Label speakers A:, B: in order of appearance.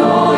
A: 너.